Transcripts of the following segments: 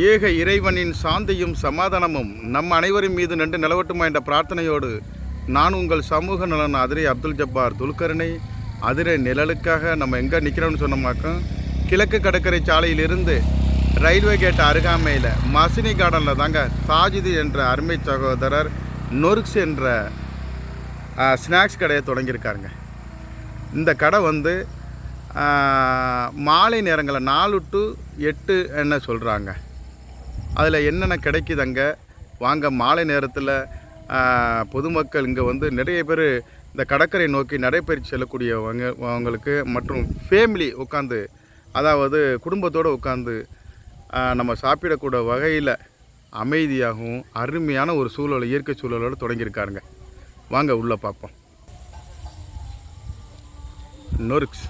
ஏக இறைவனின் சாந்தியும் சமாதானமும் நம் அனைவரின் மீது நின்று நிலவட்டுமா என்ற பிரார்த்தனையோடு நான் உங்கள் சமூக நலன் அதிரை அப்துல் ஜப்பார் துல்கர்ணை அதிரை நிழலுக்காக நம்ம எங்கே நிற்கிறோம்னு சொன்னோமாக்கா கிழக்கு கடற்கரை சாலையிலிருந்து ரயில்வே கேட் அருகாமையில் மசினி கார்டனில் தாங்க தாஜிதி என்ற அருமை சகோதரர் நொர்க்ஸ் என்ற ஸ்நாக்ஸ் கடையை தொடங்கியிருக்காருங்க. இந்த கடை வந்து மாலை நேரங்களில் நாலு டு எட்டு என்ன சொல்கிறாங்க அதில் என்னென்ன கிடைக்குதுங்க வாங்க மாலை நேரத்தில் பொதுமக்கள் இங்கே வந்து நிறைய பேர் இந்த கடற்கரை நோக்கி நடைபயிற்சி செல்லக்கூடியவங்க அவங்களுக்கு மற்றும் ஃபேமிலி உட்காந்து அதாவது குடும்பத்தோடு உட்காந்து நம்ம சாப்பிடக்கூடிய வகையில் அமைதியாகவும் அருமையான ஒரு சூழல் இயற்கை சூழலோடு தொடங்கியிருக்காருங்க. வாங்க உள்ளே பார்ப்போம். நொறுக்ஸ்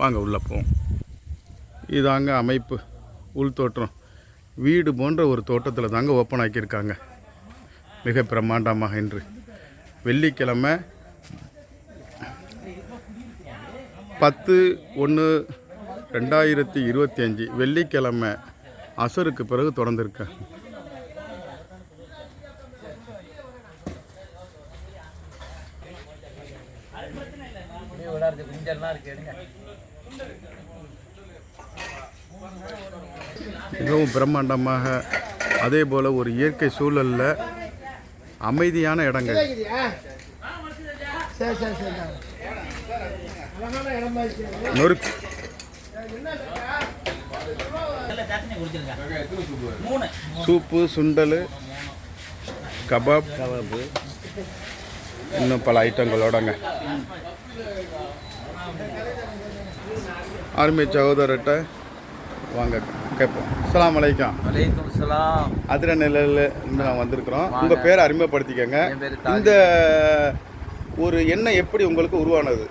வாங்க உள்ளே போவோம். இதாங்க அமைப்பு உள் தோற்றம். வீடு போன்ற ஒரு தோட்டத்தில் தாங்க ஓப்பன் ஆக்கியிருக்காங்க. மிக பிரம்மாண்டமாக இன்று. வெள்ளிக்கிழமை பத்து ஒன்று ரெண்டாயிரத்தி இருபத்தி அஞ்சு வெள்ளிக்கிழமை அசருக்கு பிறகு திறந்திருக்காங்க விளையாடுறது இருக்கு மிகவும் பிரம்மாண்டமாக அதே போல் ஒரு இயற்கை சூழலில் அமைதியான இடங்கள். நொறுக்கு. சூப்பு சுண்டல் கபாப். கபாப்பு இன்னும் பல ஐட்டங்களோடங்க. அருமை சகோதரர்கிட்ட வாங்க. கேட்போம். அஸ்ஸலாமு அலைக்கும். வலைக்கும் சலாம். அதிர நிலையில் நான் வந்திருக்கிறோம். உங்கள் பேரை அறிமுகப்படுத்திக்கங்க. இந்த ஒரு எண்ணம் எப்படி உங்களுக்கு உருவானது?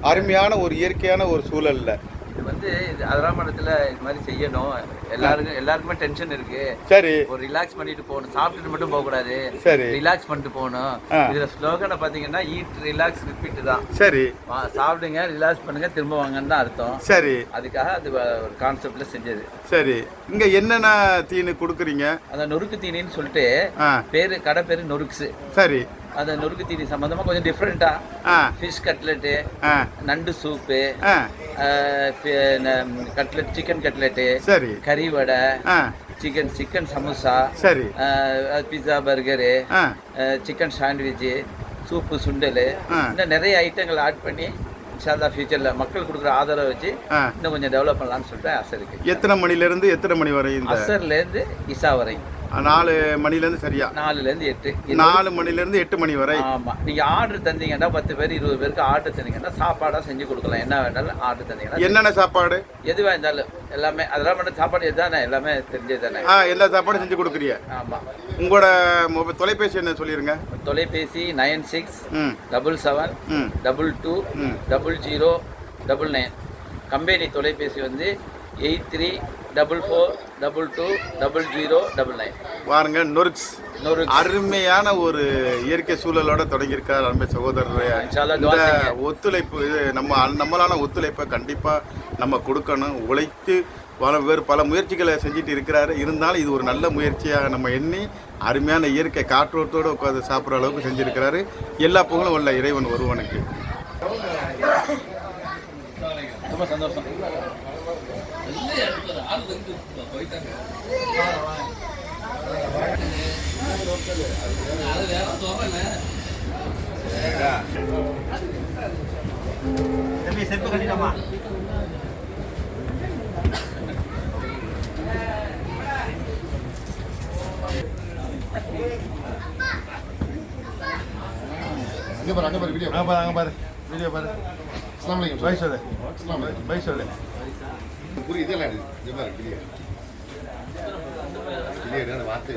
அருமையான ஒரு இயற்கையான ஒரு சூழல்ல. இது வந்து இது அதராமடத்தில் இது மாதிரி செய்யணும். எல்லாருக்கும் எல்லாருக்குமே டென்ஷன் இருக்கு. சரி. ஒரு ரிலாக்ஸ் பண்ணிட்டு போகணும். சாப்பிட்டுட்டு மட்டும் போகக்கூடாது. சரி. ரிலாக்ஸ் பண்ணிட்டு போகணும். இதுல ஸ்லோகனை பார்த்தீங்கன்னா ஈட் ரிலாக்ஸ் ரிப்பீட் தான். சரி. சாப்பிடுங்க ரிலாக்ஸ் பண்ணுங்க திரும்ப வாங்கன்னு தான் அர்த்தம். சரி. அதுக்காக அது ஒரு கான்செப்ட்ல செஞ்சது. சரி. இங்க என்னென்ன தீனு கொடுக்குறீங்க? அந்த நொறுக்கு தீனின்னு சொல்லிட்டு பேரு கடை பேரு நொறுக்ஸு. சரி. அந்த நொறுக்கு தீனி சம்மந்தமா கொஞ்சம் டிஃப்ரெண்ட்டா ஆ. ஃபிஷ் கட்லெட்டு ஆ. நண்டு சூப்பு கட்லெட் சிக்கன் கட்லெட்டு சரி. கறி வடை சிக்கன் சிக்கன் சமோசா சரி. Pizza burger chicken sandwich soup சுண்டல். இன்னும் நிறைய ஐட்டங்கள் ஆட் பண்ணி இன்ஷால்லா ஃபியூச்சரில் மக்கள் கொடுக்குற ஆதரவை வச்சு இன்னும் கொஞ்சம் டெவலப் பண்ணலாம்னு சொல்லிட்டு ஆசை இருக்கு. எத்தனை மணிலேருந்து எத்தனை மணி வரை இந்த அசர்லேருந்து இசா வரை நாலு மணிலேருந்து சரியா? நாலுலேருந்து எட்டு. நாலு மணிலேருந்து எட்டு மணி வரை. ஆமாம் நீங்கள் ஆர்டர் தந்தீங்கன்னா பத்து பேர் இருபது பேருக்கு ஆர்டர் தந்தீங்கன்னா சாப்பாடாக செஞ்சு கொடுக்கலாம். என்ன வேணாலும் ஆர்டர் தந்தீங்கன்னா என்னென்ன சாப்பாடு? எதுவாக இருந்தாலும் எல்லாமே அதெல்லாம் மட்டும் சாப்பாடு எதுதானே? எல்லாமே தெரிஞ்சது தானே? ஆ எல்லா சாப்பாடும் செஞ்சு கொடுக்குறிய. ஆமாம் உங்களோட மொபைல் தொலைபேசி என்ன சொல்லிருங்க? தொலைபேசி nine six double seven double two. Double zero double nine. Company தொலைபேசி வந்து eight three double four double two double zero double nine. பாருங்க இன்னொரு அருமையான ஒரு இயற்கை சூழலோட தொடங்கியிருக்கார் அருமை சகோதரர். இந்த. ஒத்துழைப்பு இது நம்ம நம்மளான ஒத்துழைப்பை கண்டிப்பாக நம்ம கொடுக்கணும் உழைத்து பல பேர் பல முயற்சிகளை செஞ்சுட்டு இருக்கிறாரு. இருந்தாலும் இது ஒரு நல்ல முயற்சியாக நம்ம எண்ணி அருமையான இயற்கை காற்றோட்டோடு உட்காந்து சாப்பிட்ற அளவுக்கு செஞ்சுருக்கிறாரு. எல்லா புகழும் உள்ள இறைவன் ஒருவனுக்கு. ரொம்ப சந்தோஷம். அங்கே பாரு அங்கே பாரு வீடியோ அங்கே பாரு அங்கே பாரு வீடியோ பாரு. அஸ்லாம் வலைக்கம் பை சொல்லு அஸ்லாம் பை சொல்லு புரிய இதெல்லாம் எடு. இங்க பாரு கிளியர் கிளியர் என்ன வார்த்தை